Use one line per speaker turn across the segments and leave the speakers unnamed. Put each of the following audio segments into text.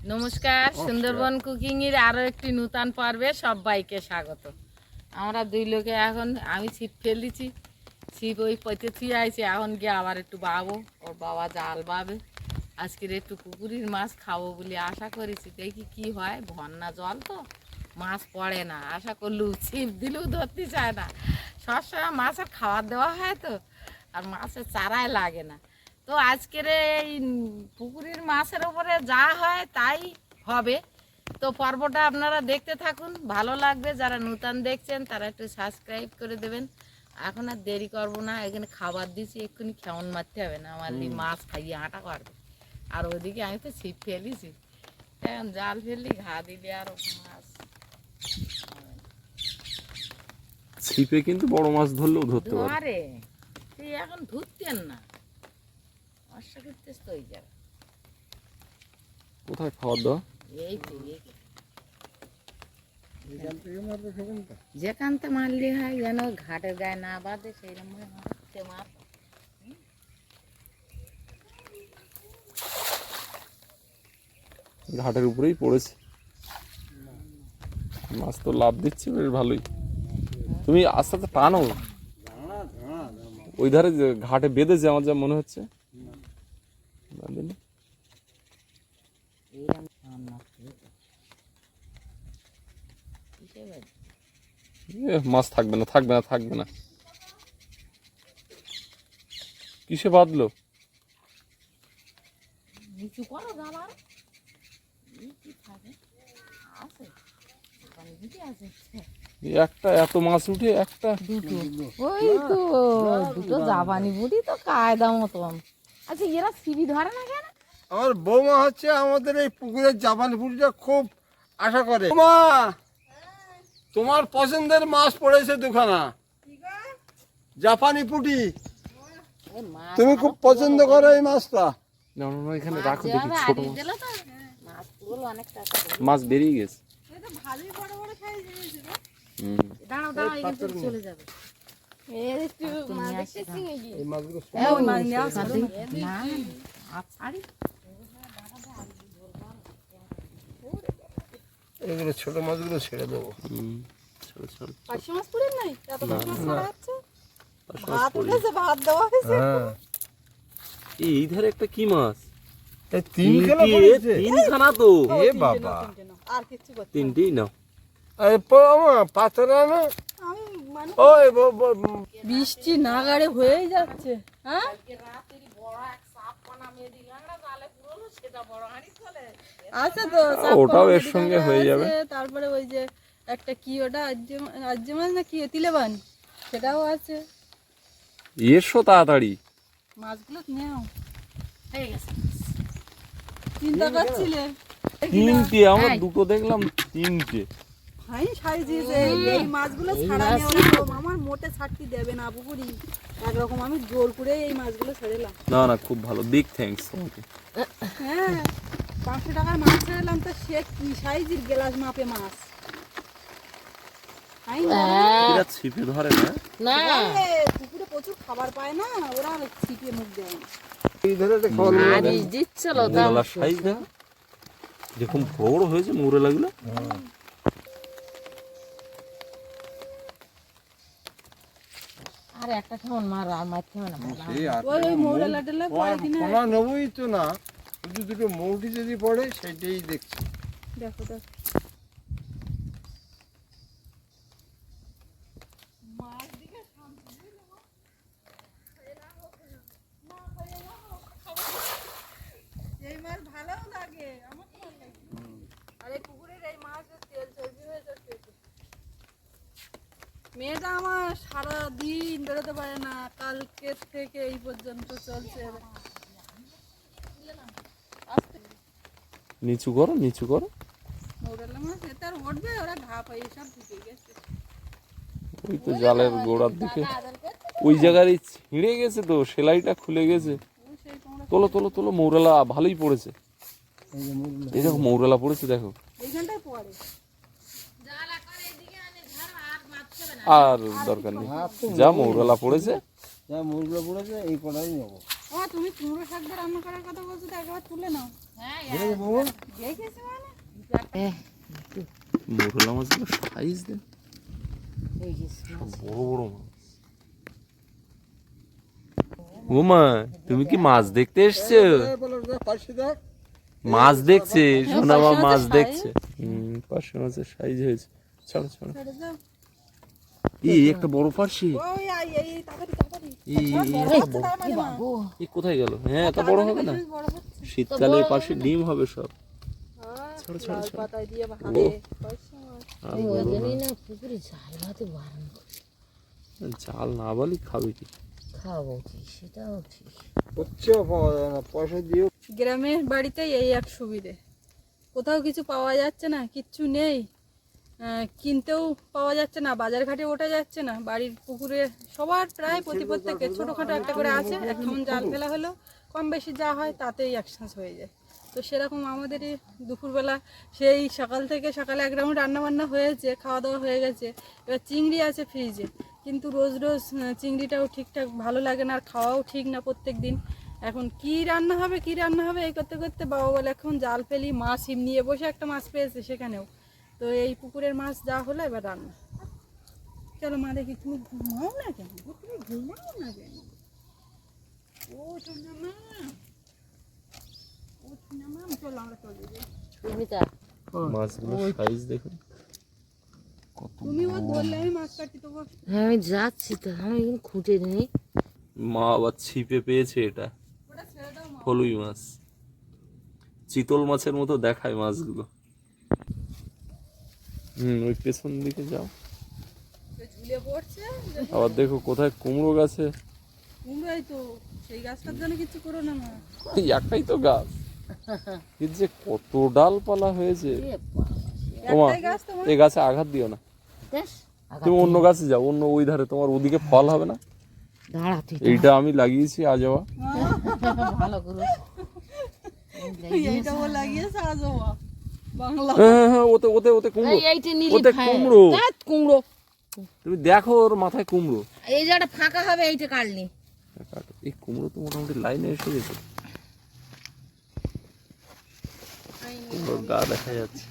নমস্কার সুন্দরবন কুকিং এর আরও একটি নূতন পর্বে সবাইকে স্বাগত। আমরা দুই লোকে এখন আমি ছিপ ফেলেছি ছিপ ওই পৈতে থুয়ে আইছি এখন গিয়ে আবার একটু বাবো ওর বাবা জাল বাবে। আজকের একটু পুকুরির মাছ খাব বলে আশা করেছি। দেখি কি হয় ভন্না জল তো মাছ পড়ে না। আশা করলেও ছিপ দিলেও ধরতে চায় না। সবসময় মাছের খাবার দেওয়া হয় তো আর মাছের চারাই লাগে না। তো আজকের এই পুকুরের মাছের ওপরে যা হয় তাই হবে। তো পর্বটা আপনারা দেখতে থাকুন ভালো লাগবে। যারা নূতন দেখছেন তারা একটু সাবস্ক্রাইব করে দেবেন। এখন আর দেরি করব না এখানে খাবার দিছি এক্ষুনি খেমন মারতে হবে না আমার মাছ খাইয়ে আটা করবে আর ওদিকে আমি তো ছিপ ফেলিছি। এখন জাল ফেললি ঘা দিলে আর মাছ।
ছিপে কিন্তু বড় মাছ ধরলেও ধরতে পারে।
তুই এখন ধরতেন না। তো জায়গা
কোথায় খাওয়ার দাওয়া?
এই তো মারলে হয় যেন ঘাটের গায়ে না বাঁধে সেই রকম মারতে মার।
ঘাটের উপরেই পড়েছে। মাছ তো লাভ দিচ্ছে বেশ ভালোই। তুমি আস্তে আস্তে টানো। ওই ধারে ঘাটে বেঁধেছে আমার যা মনে হচ্ছে। বাঁধেনি? মাছ থাকবে না থাকবে না থাকবে না। কিসে বাঁধলো
নিচু করো
একটা এত মাছ উঠে একটা।
দুটো। ওই তো দুটো জাপানি বুড়ি তো কায়দা মতন। আচ্ছা এরা সিবি ধরে না কেন?
আমার বৌমা হচ্ছে আমাদের এই পুকুরের জাপানি পুরিটা খুব আশা করে। বৌমা তোমার পছন্দের মাছ পড়েছে দুখানা। জাপানি পুটি। তুমি খুব পছন্দ করো এই মাছটা।
না না, না, এখানে রাখো দেখি ছোট মাছ। মাছ বেরিয়ে গেছে। হুম।
দাঁড়াও দাঁড়াও চলে যাবে।
এগুলো ছোট মাছগুলো ছেড়ে দেবো
না,
না। হ্যাঁ
এই ধারে একটা কি মাছ তিনটি, তিনখানা তো
এ বাবা।
তিনটে আর
নাও
এই বৌমা পাথরা না
না।
ওই
বৃষ্টি নাগাড়ে হয়েই যাচ্ছে হ্যাঁ? আছে তো
ওটাও এর সঙ্গে হয়ে যাবে।
তারপরে ওই যে একটা কি ওটা আজ্যে আজ্যে মাছ না কি তিলেবান? সেটাও আছে।
এসো তাড়াতাড়ি।
মাছগুলো নেও।
হয়ে গেছে।
চিন্তা করছিলে
তিনটে আমরা দুটো দেখলাম তিনটে।
হাই সাইজিস এই মাছগুলো আমার মোটে ছাড়তি দেবে না পুকুরি। একরকম আমি জোর করে এই মাছগুলো ছেড়েলাম
না না খুব ভালো। বিগ থ্যাঙ্কস তোমাকে।
হ্যাঁ পাঁচশো টাকার মাছ ছেড়েলাম তো সে কি সাইজের গেলাস মাপে মাছ? তাই না?
এরা ছিপে ধরে না?
না।
পুকুরে প্রচুর খাবার পায় না ওরা ছিপে মুখ দেয় না।
এই ধরে একটা খাওয়ার
আরিস দিচ্ছিল তো
মুরালার সাইজ দেখা যেরকম বড় বড় হয়েছে মুরালাগুলো
আর একটা কেমন মার আর মারতে হবে না।
ওই ওই মৌরা লাটেলা পরে দিনে
পোনা নেবই তো না দুটো মৌটি যদি পড়ে সেটাই দেখছি
দেখো দেখো এই মাছ ভালোও লাগে আমার তো ভালো লাগে আর এই পুকুরের এই মাছ তেল চর্বি হয়ে যাচ্ছে মেয়েটা আমার সারা দিন বেরোতে পারে না কালকে থেকে এই পর্যন্ত চলছে আস্তে
নিচু করো নিচু করো।
মৌরালা গেছে
ওই তো জালের গোড়ার দিকে। ওই জায়গায় ছিঁড়ে গেছে তো সেলাইটা খুলে গেছে। তোলো তোলো। তোলো মৌরালা ভালোই পড়েছে। এই দেখো মৌরালা পড়েছে দেখো। আর দরকার নেই। যা মৌরালা পড়েছে।
যা মুরগুলো পড়েছে এই কটাই নেব।
ও তুমি কুমড়ো শাক দিয়ে রান্না করার কথা বলছো তো একবার তুলে নাও।
হ্যাঁ
দেখেছি মানে?
মোরলা মাছগুলো সাইজ দেন
এই যে
সব বড় বড় মাছ। ওমা তুমি কি মাছ দেখতে এসছো? মাছ দেখছে সোনা মাছ দেখছে। হুম পার্শে মাছের সাইজ হয়েছে। ছাড়ো ছাড়ো। একটা বড়।
এই,
কোথায় গেল? হ্যাঁ বড় হবে না? শীতকালে পাশে ডিম হবে সব।
জাল
না। বলি খাবে কি?
খাব কি সেটাও
গ্রামের বাড়িতে এই এক সুবিধে। কোথাও কিছু পাওয়া যাচ্ছে না, কিচ্ছু নেই। কিনতেও পাওয়া যাচ্ছে না বাজার ঘাটে ওঠা যাচ্ছে না বাড়ির পুকুরে সবার প্রায় প্রতি প্রত্যেকে ছোটোখাটো একটা করে আছে এখন জাল ফেলা হলো কম বেশি যা হয় তাতেই একসাথ হয়ে যায়। তো সেরকম আমাদের দুপুরবেলা সেই সকাল থেকে সকালে এক রাউন্ড রান্না বান্না হয়েছে খাওয়া দাওয়া হয়ে গেছে এবার চিংড়ি আছে ফ্রিজে কিন্তু রোজ রোজ চিংড়িটাও ঠিকঠাক ভালো লাগে না আর খাওয়াও ঠিক না প্রত্যেক দিন। এখন কি রান্না হবে কি রান্না হবে এই করতে করতে বাবা বলে এখন জাল ফেলি মাছ হিম নিয়ে বসে একটা মাছ পেয়েছে সেখানেও। তো এই পুকুরের মাছ যা হলো এবার রান্না। চলো মা দেখি তুমি ঘুমাও না কেন? তুমি ঘুমাও না কেন? ও সোনা মা। ও সোনা মা চলো আমরা চলে যাই।
মাছগুলো সাইজ দেখুন।
তুমি ও ধরলে আমি মাছ কাটি
হ্যাঁ আমি যাচ্ছি তো আমি এখন নিই।
মা আবার ছিপে পেয়েছে এটা।
ওটা ছেড়ে দাও মা।
ফলুই মাছ। চিতল মাছের মতো দেখায় মাছগুলো। হুম ওই পেছন দিকে যাও।
ঝুলে পড়ছে
আবার দেখো কোথায় কুমড়ো গাছে।
কুমড়োই তো সেই গাছটার জন্য কিছু করো না মা।
এই একটাই তো গাছ। এর যে কত ডালপালা হয়েছে।
তোমার
এই গাছে আঘাত দিও না। তুমি অন্য গাছে যাও অন্য ওই ধারে তোমার ওদিকে ফল হবে না। এইটা আমি লাগিয়েছি আজবা
ভালো করে।
এইটা লাগিয়েছে আজ ও মা। বাংলা
হ্যাঁ হ্যাঁ ওতে ওতে ওতে কুমড়ো। ওতে কুমড়ো।
কুমড়ো।
তুমি দেখো ওর মাথায় কুমড়ো।
এই জায়গাটা ফাঁকা হবে এইটা কাটলি।
এই কুমড়ো তো মোটামুটি লাইনে এসে গেছে। কুমড়োর গা দেখা যাচ্ছে।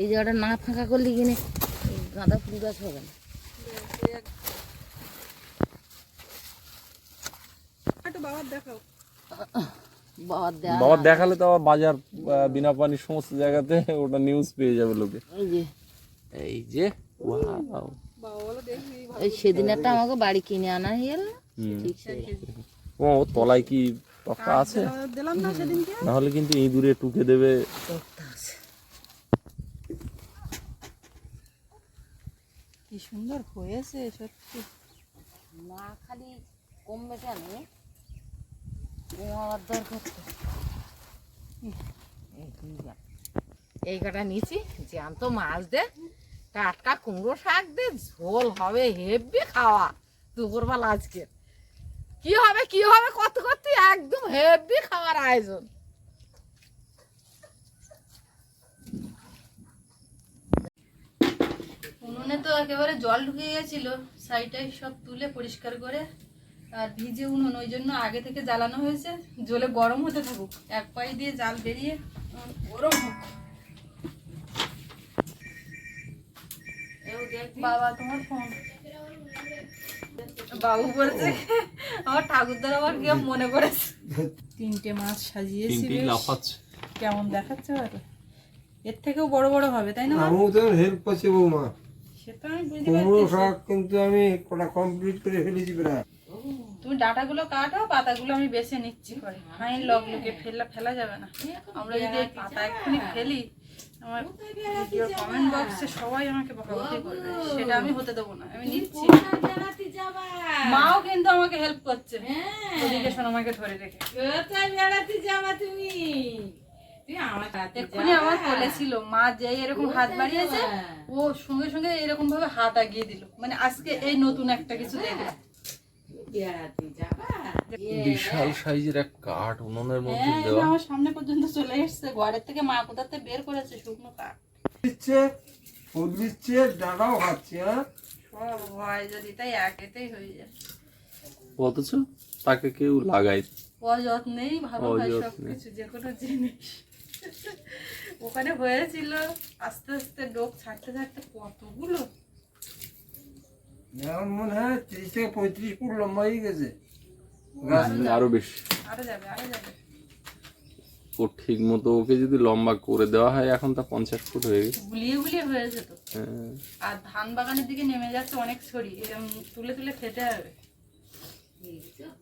এই জায়গাটা না ফাঁকা করলি কিনে গাঁদা ফুল গাছ হবে না।
বাবার দেখাও।
বাবা দেখালে তো আবার বাজার বিনা পানির সমস্ত জায়গাতে ওটা নিউজ পেয়ে যাবে লোকে।
এই যে।
এই ওয়াও
সেদিন একটা আমাকে বাড়ি কিনে আনা হয়ে সেই।
ও ওর তলায় কি পাক্কা আছে?
না
নাহলে কিন্তু ইঁদুরে টুকে দেবে।
তক্তা আছে
কি সুন্দর হয়েছে সত্যি।
না খালি কমবে কেন? এই কাটা নিচি জ্যান্ত মাছ দে, টাটকা কুমড়ো শাক দে, ঝোল হবে হেভি খাওয়া দুপুরবেলা আজকে। কি হবে কি হবে, কত করতে, একদম হেভি খাওয়ার আয়োজন।
উনুনে তো একেবারে জল ঢুকে গেছিল, সাইডটাই সব তুলে পরিষ্কার করে আর ভিজে উনুন ওই জন্য আগে থেকে জ্বালানো হয়েছে। জলে গরম হতে থাকুক এক পাই দিয়ে জাল বেরিয়ে গরম হোক। বাবা তোমার ফোন বাবু বলছে আমার ঠাকুরদার আবার কেউ মনে করেছে? তিনটে মাছ সাজিয়েছি কেমন দেখাচ্ছে এর থেকেও বড় বড় হবে তাই না মা?
আমিও তো হেল্প করছি বৌমা।
সেটা আমি বুঝতে
কুমড়ো
পারছি।
কিন্তু আমি ওটা কমপ্লিট করে ফেলেছি প্রায়।
তুমি ডাটাগুলো কাটো পাতাগুলো আমি বেছে নিচ্ছি পরে ফাইন লগ লুকে ফেলা ফেলা যাবে না। আমরা যদি পাতা এক্ষুনি ফেলি আমার কমেন্ট বক্সে সবাই আমাকে বকাবকি করবে। সেটা আমি হতে দেবো না আমি নিচ্ছি। মাও কিন্তু আমাকে হেল্প করছে। ওদিকে সোনামাকে ধরে রেখে। এক্ষুনি আমার বলেছিল মা যে এরকম হাত বাড়িয়েছে ও সঙ্গে সঙ্গে এরকম ভাবে হাত আগিয়ে দিল। মানে আজকে এই নতুন একটা কিছু দেখলাম।
বিশাল সাইজের এক কাঠ উনুনের মধ্যে
হ্যাঁ,
দেওয়া।
আমার সামনে পর্যন্ত চলে এসেছে ঘরের থেকে মা কোথাতে বের করেছে শুকনো কাঠ?
দিচ্ছে ফুল দিচ্ছে ডাটাও খাচ্ছে
সব হয় যদি তাই একেতেই হয়ে যায়।
অথচ তাকে কেউ লাগায়।
অযত্নেই ভালো হয় যে কোনো জিনিস। ওখানে হয়েছিল আস্তে আস্তে ডোক ছাড়তে ছাড়তে কতগুলো
এখন মনে হয় তিরিশ থেকে পঁয়ত্রিশ ফুট লম্বা হয়ে গেছে।
আরও বেশি।
আরও যাবে
ও ঠিক মতো ওকে যদি লম্বা করে দেওয়া হয় এখন তা পঞ্চাশ ফুট হয়ে গেছে।
গুলিয়ে গুলিয়ে হয়েছে তো।
হ্যাঁ।
আর ধান বাগানের দিকে নেমে যাচ্ছে অনেক ছড়ি এরকম তুলে তুলে খেতে হবে।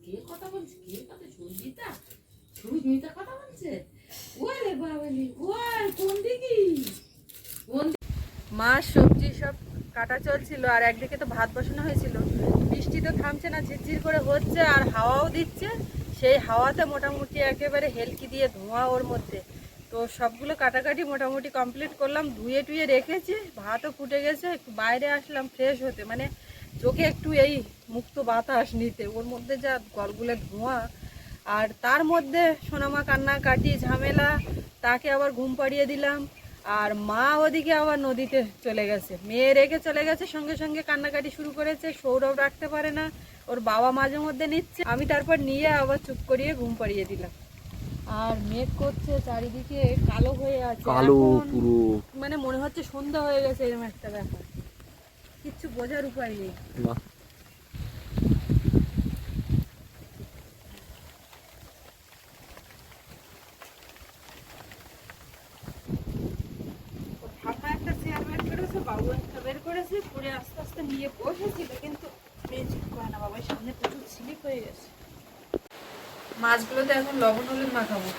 কে কথা বলছে? কে কথা বলছে? ওরে বাবালি ওই কোন দিকে? কোন
মাছ সবজি সব কাটা চলছিল আর একদিকে তো ভাত বসানো হয়েছিল। বৃষ্টি তো থামছে না, ঝিরঝির করে হচ্ছে আর হাওয়াও দিচ্ছে। সেই হাওয়াতে মোটামুটি একেবারে হেলকি দিয়ে ধোঁয়া ওর মধ্যে। তো সবগুলো কাটাকাটি মোটামুটি কমপ্লিট করলাম, ধুয়ে টুয়ে রেখেছি, ভাতও ফুটে গেছে, একটু বাইরে আসলাম ফ্রেশ হতে। মানে চোখে একটু এই মুক্ত বাতাস নিতে, ওর মধ্যে যা গলগুলে ধোঁয়া। আর তার মধ্যে সোনামা কান্নাকাটি ঝামেলা, তাকে আবার ঘুম পাড়িয়ে দিলাম। আর মা ওদিকে আবার নদীতে চলে গেছে। মেয়ে রেখে চলে গেছে সঙ্গে সঙ্গে কান্নাকাটি শুরু করেছে সৌরভ রাখতে পারে না ওর বাবা মাঝে মধ্যে নিচ্ছে। আমি তারপর নিয়ে আবার চুপ করিয়ে ঘুম পাড়িয়ে দিলাম। আর মেঘ করছে চারিদিকে কালো হয়ে আছে।
কালো পুরো।
মানে মনে হচ্ছে সন্ধ্যা হয়ে গেছে এরকম একটা ব্যাপার। কিচ্ছু বোঝার উপায় নেই
না
ও ঠাম্মা একটা চেয়ার বের করেছে বাবু একটা বের করেছে, পরে আস্তে আস্তে নিয়ে বসেছিল, কিন্তু না সামনে প্রচুর হয়ে গেছে। এখন লবণ হলুদ মাখাবো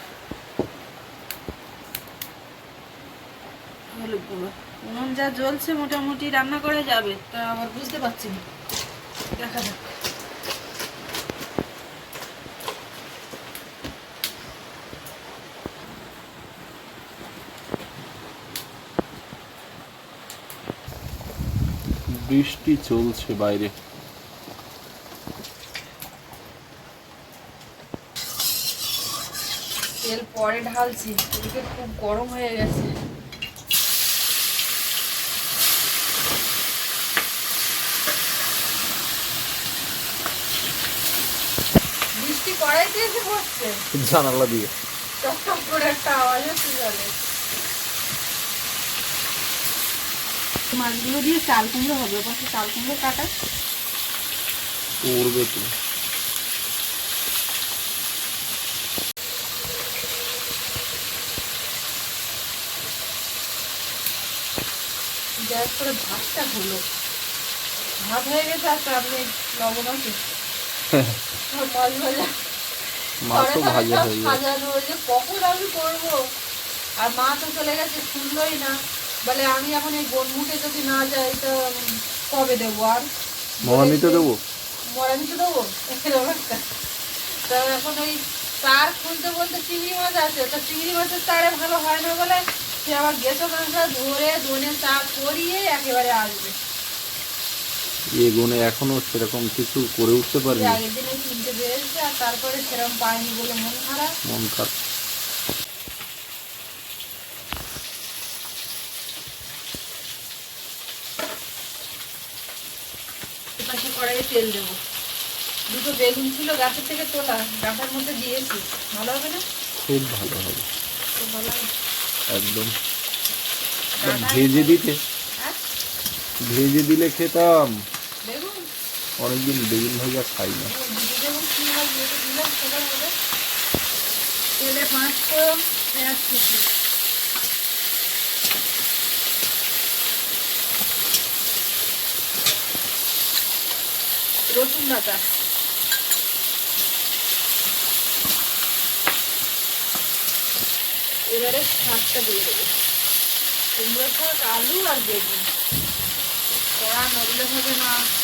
উনুন যা জ্বলছে, মোটামুটি রান্না করা যাবে, তা আবার বুঝতে পারছি না। দেখা যাক।
বৃষ্টি চলছে বাইরে।
তেল পরে ঢালছি এদিকে খুব গরম হয়ে গেছে। বৃষ্টি কড়াইতে এসে পড়ছে?
জানালা দিয়ে।
টপ টপ করে একটা আওয়াজ হচ্ছে জলে মাছগুলো দিয়ে চাল কুমড়ো হবে পাশে চাল কুমড়ো কাটা।
করবে তো।
গ্যাস করে ভাতটা হলো। ভাত হয়ে গেছে আর আপনি লবণ আছে। আর মাছ ভাজা।
মাছও হয়ে গেছে
কখন আমি করব? আর মা তো চলে গেছে শুনলোই না। বলে আমি এখন এই বনমুখে যদি না যাই তো কবে দেবো আর?
মহানিতে দেবো?
মরানি তো দেবো? এরকম একটা। তো এখন ওই তার খুলতে বলতে চিংড়ি মাছ আছে। তো চিংড়ি মাছের তারে ভালো হয় না বলে সে আবার গেছো মাংস ধরে ধনে চা করিয়ে একেবারে আসবে।
এ গুণে এখনও সেরকম কিছু করে উঠতে পারিনি।
আগের দিনে কিনতে বেরিয়েছে আর তারপরে সেরকম পায়নি বলে মন খারাপ।
মন খারাপ
পাশে কড়াইয়ে তেল দেবো। দুটো বেগুন ছিল গাছের থেকে তোলা ডাঁটার মধ্যে দিয়েছি। ভালো হবে না?
খুব ভালো হবে। একদম। ভেজে দিতে।
হ্যাঁ?
ভেজে দিলে খেতাম। অনেকদিন বেগুন ভাজা খাই না।
তেলে পাঁচ পেঁয়াজ কুচি। রসুন বাটা। এবারে শাকটা দিয়ে দেবো। কুমড়ো শাক, আলু আর বেগুন। কড়া নড়লে হবে না।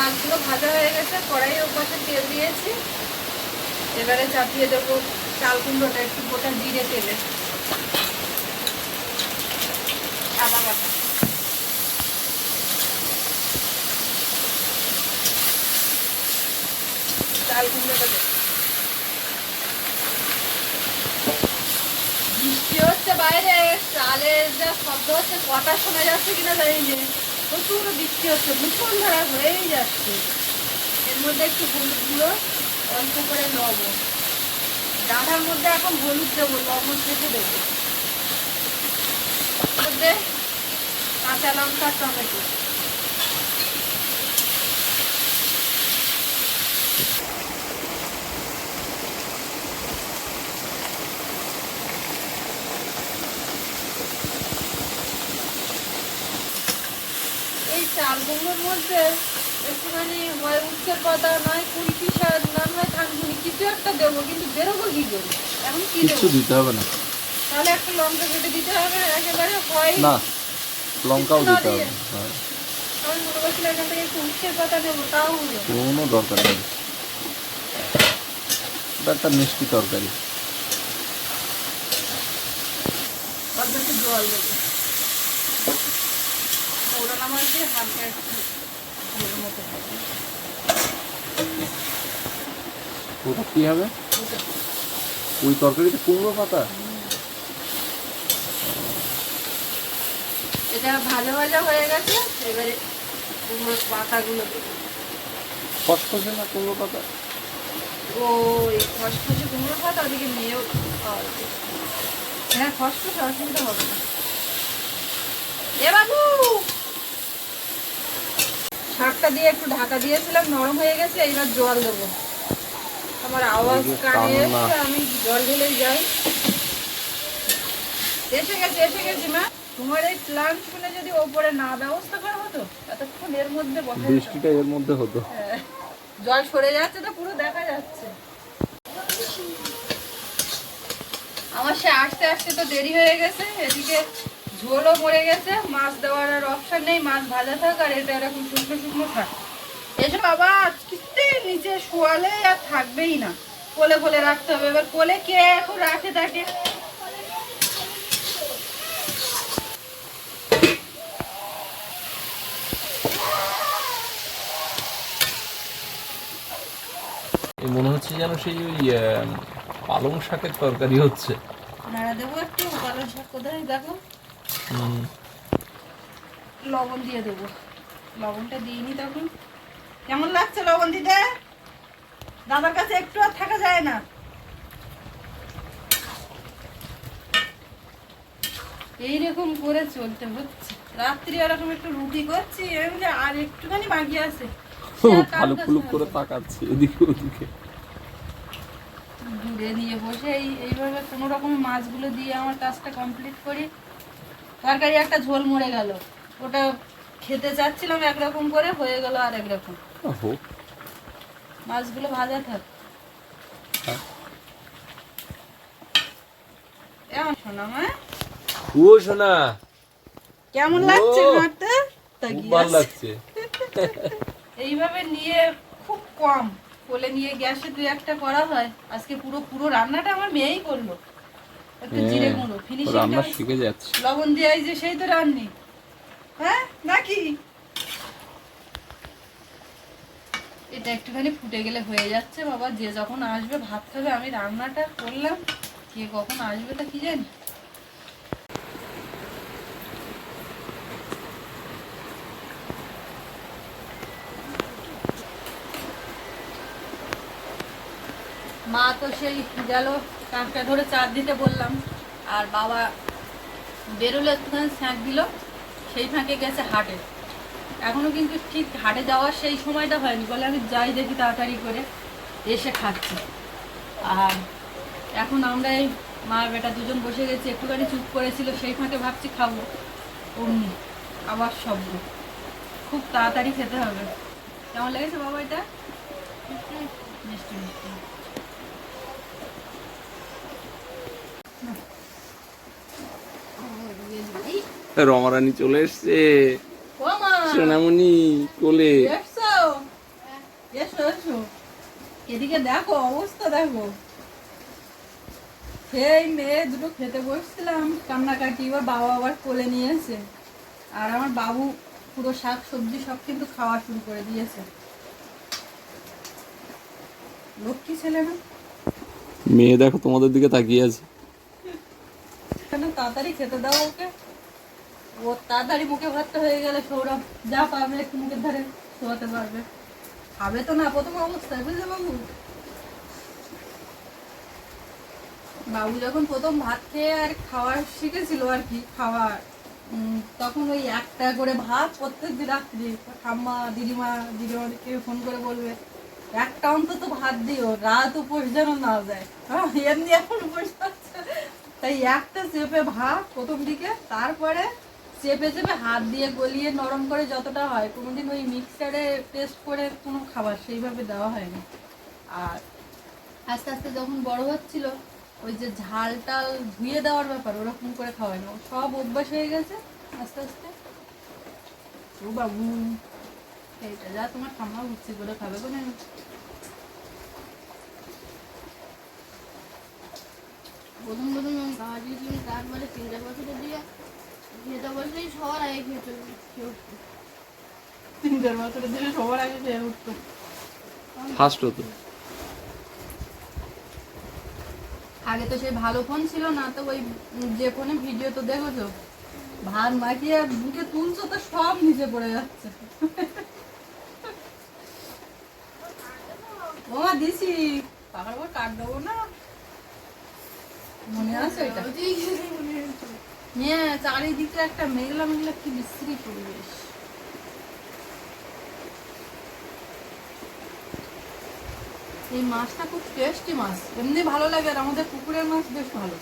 মাছগুলো ভাজা হয়ে গেছে কড়াই কড়াইয়ের পাশে তেল দিয়েছি। এবারে চাপিয়ে দেবো চাল কুমড়োটা, একটু গোটা জিরে তেলে। চাল কুমড়োটা বৃষ্টি হচ্ছে বাইরে, চালের যা শব্দ হচ্ছে কথা শোনা যাচ্ছে কিনা জানি প্রচুর বৃষ্টি হচ্ছে, ভীষণ ধারা হয়েই যাচ্ছে। এর মধ্যে একটু হলুদ অল্প করে লবণ। ডাঁধার মধ্যে এখন হলুদ দেবো, লবণ থেকে দেবো। মধ্যে কাঁচা লঙ্কা, টমেটো। এই চালগুলোর মধ্যে একটুখানি হয় উচ্ছের পাতা নয় কুলপি শাক না হয় থানকুনি কিছু একটা দেবো কিন্তু বেরোবো কি করে? এখন কি
কিচ্ছু দিতে হবে না।
তাহলে একটা লঙ্কা কেটে দিতে হবে একেবারে হয়
না লঙ্কাও দিতে হবে
আমি মনে করছিলাম এখান থেকে একটু উচ্ছের পাতা নেব তাও
কোনো দরকার নেই। একটা মিষ্টি তরকারি।
জল দেবো। ওরা আমার দিয়ে হালকা একটু মতো হবে।
ওটা কি হবে? ওই তরকারিতে কুমড়ো পাতা?
এটা ভাজা ভাজা হয়ে গেছে এবারে কুমড়োর পাতাগুলো
খসখসে না কুমড়ো পাতা?
ওই খসখসে কুমড়োর পাতা ওদিকে মেয়েও হ্যাঁ খসখসে অসুবিধা হবে না। এ বাবু! শাকটা দিয়ে একটু ঢাকা দিয়েছিলাম নরম হয়ে গেছে এইবার জল দেবো। আমার আওয়াজ কানে। এসছে আমি জল ঢেলেই যাই। এসে গেছে এসে গেছি মা। তোমার এই প্লান শুনে যদি ওপরে না ব্যবস্থা করা হতো এতক্ষণ এর মধ্যে
বৃষ্টিটা এর মধ্যে হতো।
হ্যাঁ। জল সরে যাচ্ছে তো পুরো দেখা যাচ্ছে। আমার সে আসতে আসতে তো দেরি হয়ে গেছে এদিকে ঝোলও মরে গেছে মাছ দেওয়ার আর অপশন নেই মাছ ভাজা থাক আর এটা এরকম শুকনো শুকনো থাক। এসব আবার কিস্তি নিচে শোয়ালে আর থাকবেই না। কোলে কোলে রাখতে হবে এবার কোলে কে এখন রাখে তাকে?
মনে হচ্ছে যেন সেই ওই পালং শাকের তরকারি হচ্ছে।
নাড়া দেবো একটু পালং শাক কোথায়? দেখো। লবণ দিয়ে দেবো। লবণটা দিইনি তখন। কেমন লাগছে লবণ দিতে? দাদার কাছে একটু আর থাকা যায় না। এইরকম করে চলতে হচ্ছে। রাত্রি এরকম একটু রুটি করছি আর একটুখানি বাকি আছে। কার
ভালো ফুলুক করে
হবে?
তাকাচ্ছে এদিকে ওদিকে।
দূরে নিয়ে বসে এই এইভাবে কোনো রকম মাছগুলো দিয়ে আমার কাজটা কমপ্লিট করি। তরকারি একটা ঝোল মরে গেল। ওটা খেতে চাচ্ছিলাম একরকম করে হয়ে গেল আর একরকম। মাছগুলো ভাজা থাক।
হ্যাঁ।
এমন শোনা মা?
ও শোনা
কেমন লাগছে মারতে
ভালো লাগছে।
এইভাবে নিয়ে খুব কম। কোলে নিয়ে গ্যাসে দুই একটা করা হয়। আজকে পুরো পুরো রান্নাটা আমার মেয়েই করল। একটু জিরে
হ্যাঁ,
গুঁড়ো
রান্না শিখে যাচ্ছে।
লবণ দিয়ে যে সেই তো রান্নি। হ্যাঁ নাকি? এটা একটুখানি ফুটে গেলে হয়ে যাচ্ছে বাবা যে যখন আসবে ভাত খাবে আমি রান্নাটা করলাম কে কখন আসবে তা কি জানি? মা তো সেই গেল। কাঁকটা ধরে চার দিতে বললাম। আর বাবা বেরোলে একটুখানি স্যাঁক দিল, সেই ফাঁকে গেছে হাটে। এখনও কিন্তু ঠিক হাটে যাওয়ার সেই সময়টা হয়নি। বলে আমি যাই দেখি তাড়াতাড়ি করে, এসে খাচ্ছি। আর এখন আমরা এই মা বেটা দুজন বসে গেছি, একটুখানি চুপ করেছিল, সেই ফাঁকে ভাবছি খাব। অমনি, আবার শব্দ। খুব তাড়াতাড়ি খেতে হবে। কেমন লেগেছে বাবা এটা? মিষ্টি মিষ্টি।
রমারানী চলে এসছে। সোনামণি কোলে।
এসো এদিকে দেখো অবস্থা দেখো। সেই মেয়ে দুটো খেতে বসছিলাম কান্নাকাটি এবার বাবা আবার কোলে নিয়েছে আর আমার বাবু পুরো শাক সবজি সব কিন্তু খাওয়া শুরু করে দিয়েছে। লক্ষ্মী ছেলে না?
মেয়ে দেখো তোমাদের দিকে তাকিয়ে আছে।
তাড়াতাড়ি খেতে দাও ওকে? ও তাড়াতাড়ি মুখে ভাতটা হয়ে গেলে সৌরভ, যা পাবে একটু মুখের ধারে শোয়াতে পারবে। খাবে তো না, প্রথম অবস্থায়, বুঝলে বাবু? বাবু যখন প্রথম ভাত খেয়ে আর খাওয়ার শিখেছিল আর কি, খাওয়ার তখন ওই একটা করে ভাত প্রত্যেক দিন রাত্রি, ঠাম্মা, দিদিমা দিদিমাকে ফোন করে বলবে, একটা অন্তত ভাত দিও, রাত উপোস যেন না যায়। হ্যাঁ এমনি এখন উপোস তাই একটা চেপে ভাত প্রথম দিকে, তারপরে চেপে চেপে হাত দিয়ে গলিয়ে নরম করে যতটা হয়, কোনোদিন ওই মিক্সারে টেস্ট করে কোনো খাবার সেইভাবে দেওয়া হয়নি। আর আস্তে আস্তে যখন বড় হচ্ছিল, ওই যে ঝাল টাল ধুয়ে দেওয়ার ব্যাপার ওরকম করে খাওয়াই না সব অভ্যাস হয়ে গেছে আস্তে আস্তে। ও বাবু, এইটা যা তোমার ঠাম্মা উঠছি করে খাবে কোনো
প্রথম প্রথম তারপরে তিন চার বছরে দিয়ে খেতে সবার আগে খেয়ে চলবে
তিন চার বছরের দিনে সবার আগে খেয়ে উঠতো।
ফার্স্ট হতো।
আগে তো সেই ভালো ফোন ছিল না তো ওই যে ফোনে ভিডিও তো দেখেছ ভাত মাখিয়ে মুখে তুলছো তো সব নিচে পড়ে যাচ্ছে। ও মা দিছি। পাকার পর কাট দেবো না। মনে আছে ওইটা? হ্যাঁ চারিদিকে একটা মেঘলা মেঘলা কি বিশ্রী পরিবেশ। এই মাছটা খুব টেস্টি মাছ। এমনি ভালো লাগে আর আমাদের পুকুরের মাছ বেশ ভালো।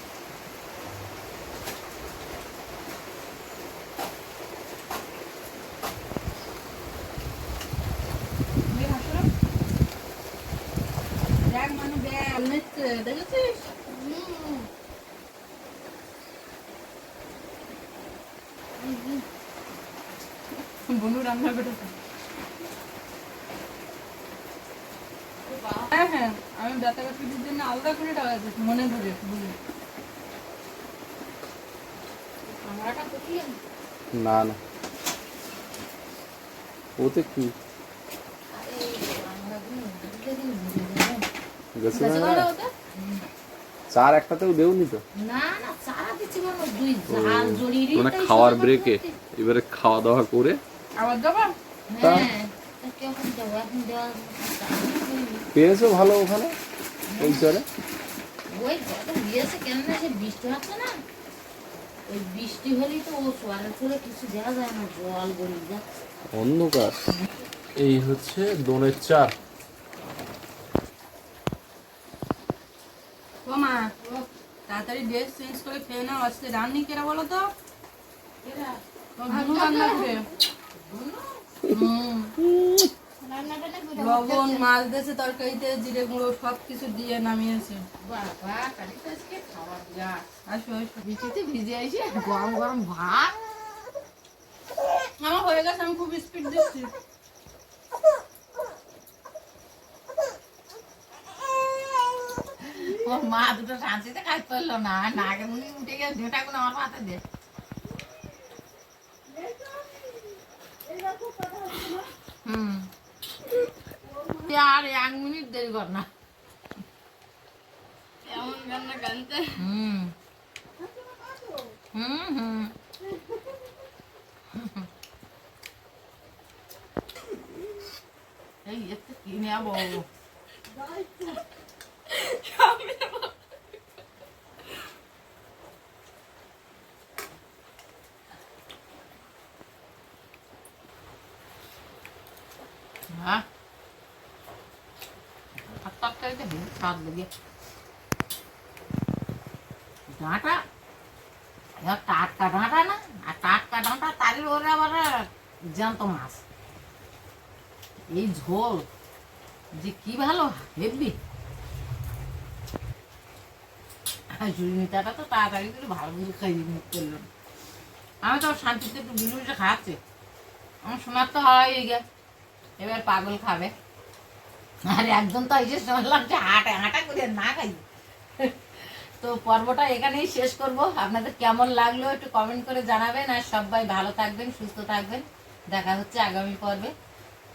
এই হাঁসুরা? দেখ মানে দেখ নিচ্ছে, দেখেছিস
হুম।
বনু রান্না করেছে। হ্যাঁ হ্যাঁ আমি ব্যথা কাটির জন্য আলাদা করে টাকা দিচ্ছি মনে ধরে বুঝলি
না না। ওতে কি? চার একটাতেও দেওনি তো? মানে খাওয়ার ব্রেকে এবারে খাওয়া দাওয়া করে
আবার
হ্যাঁ। দেবো
পেয়েছ ভালো ওখানে? ওই চরে
ওই কত দিয়েছে কেন সে বৃষ্টি হচ্ছে না। ওই বৃষ্টি হলেই তো ও সোয়ারের করে কিছু দেওয়া যায় না জল গড়িয়ে যাচ্ছে।
অন্ধকার। এই হচ্ছে দোনের চার।
ও মা তাড়াতাড়ি ড্রেস চেঞ্জ করে খেয়ে নাও আজকে রান্নি কেরা বলো তো? রান্না করে।
না
লবণ মাছ তরকারিতে জিরে গুঁড়ো সব কিছু দিয়ে নামিয়েছে। আসো আসো।
ভিজে গরম গরম ভাত?
আমার হয়ে গেছে আমি খুব স্পিড দিচ্ছি।
মা দুটো শান্তিতে কাজ করল না। মুনি উঠে গেছে ঢেটা গুলো আমার হাতে দে হুম তুই আর এক মিনিট দেরি কর না। হুম। হুম হুম। এই কি কিনে যাব হ্যাঁ ডাঁটা? টাটকা ডাঁটা না? আর টাটকা ডাঁটা আবার জ্যান্ত মাছ। এই ঝোল যে কি ভালো সুরিমিতাটা তো তাড়াতাড়ি করে ভালো করে খাইয়ে মুখ করলাম আমি তো শান্তিতে একটু বিলুটা খাওয়াচ্ছি আমার শোনার তো হয় গে এবার পাগল খাবে। আর একজন তো এসে শুনলাম যে হাঁটা হাঁটা করে না খাই। তো পর্বটা এখানেই শেষ করব। আপনাদের কেমন লাগল একটু কমেন্ট করে জানাবেন আর সবাই ভালো থাকবেন, সুস্থ থাকবেন। দেখা হচ্ছে আগামী পর্বে।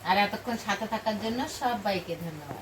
আর এতক্ষণ সাথে থাকার জন্য সবাইকে ধন্যবাদ।